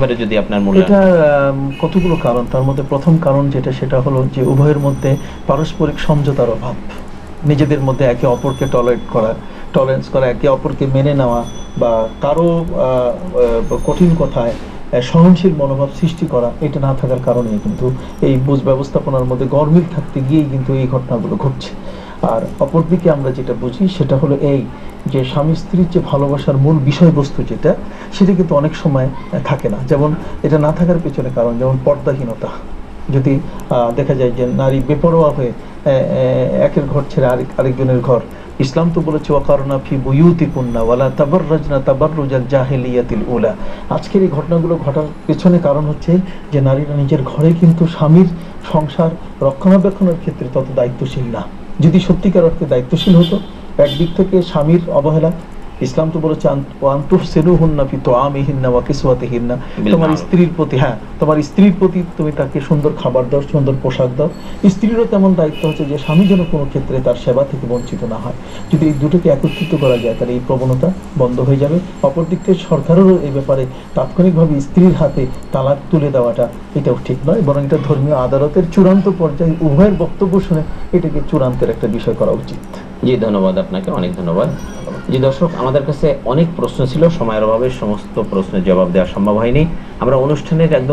ব্যাপারে যদি আপনার মূল্যায়ন এটা কতগুলো কারণ? তার মধ্যে প্রথম কারণ যেটা, সেটা হলো যে উভয়ের মধ্যে পারস্পরিক সমঝোতার অভাব। নিজেদের মধ্যে একে অপরকে টলারেট করা টলারেন্স করা, একে অপরকে মেনে নেওয়া বা কারও কঠিন কথায় সহনশীল মনোভাব সৃষ্টি করা, এটা না থাকার কারণে কিন্তু এই বুঝ ব্যবস্থাপনার মধ্যে গরমিল থাকতে গিয়েই কিন্তু এই ঘটনাগুলো ঘটছে। আর অপরদিকে আমরা যেটা বুঝি, সেটা হলো এই যে স্বামী স্ত্রীর যে ভালোবাসার মূল বিষয়বস্তু যেটা, সেটা কিন্তু অনেক সময় থাকে না। যেমন এটা না থাকার পেছনে কারণ, যেমন পর্দাহীনতা। যদি দেখা যায় যে নারী বেপরোয়া হয়ে একের ঘর ছেড়ে আরেক, আরেকজনের ঘর। ইসলাম তো বলেছে, ওয়াকারনা ফি বুয়ুতি পুন্না ওয়ালা তাবার রাজনা তাবার রুজাল জাহেলিয়াতিল উলা। আজকের এই ঘটনাগুলো ঘটার পেছনে কারণ হচ্ছে যে নারীরা নিজের ঘরে কিন্তু স্বামীর সংসার রক্ষণাবেক্ষণের ক্ষেত্রে তত দায়িত্বশীল না। যদি সত্যিকার অর্থে দায়িত্বশীল হতো একদিক থেকে স্বামীর অবহেলা ইসলাম তো বলেছে আন্তুফ সেনু হুন্না ফি তো আমি হিন্না ওয়া কিসওয়াতে হিন্না তোমার স্ত্রীর প্রতি হ্যাঁ তোমার স্ত্রীর প্রতি তুমি তাকে সুন্দর খাবার দাও সুন্দর পোশাক দাও। স্ত্রীরও তেমন দায়িত্ব হচ্ছে যে স্বামী যেন কোনো ক্ষেত্রে তার সেবা থেকে বঞ্চিত না হয়। যদি এই দুটোকে একত্রিত করা যায় তাহলে এই প্রবণতা বন্ধ হয়ে যাবে। অপরদিক থেকে সরকারেরও এই ব্যাপারে তাৎক্ষণিকভাবে স্ত্রীর হাতে তালাক তুলে দেওয়াটা এটাও ঠিক নয় বরং এটা ধর্মীয় আদালতের চূড়ান্ত পর্যায়ে উভয়ের বক্তব্য শুনে এটাকে চূড়ান্তের একটা বিষয় করা উচিত। জি ধন্যবাদ আপনাকে অনেক ধন্যবাদ। জি দর্শক, আমাদের কাছে অনেক প্রশ্ন ছিল, সময়ের অভাবে সমস্ত প্রশ্নের জবাব দেওয়া সম্ভব হয়নি। আমরা অনুষ্ঠানের একদম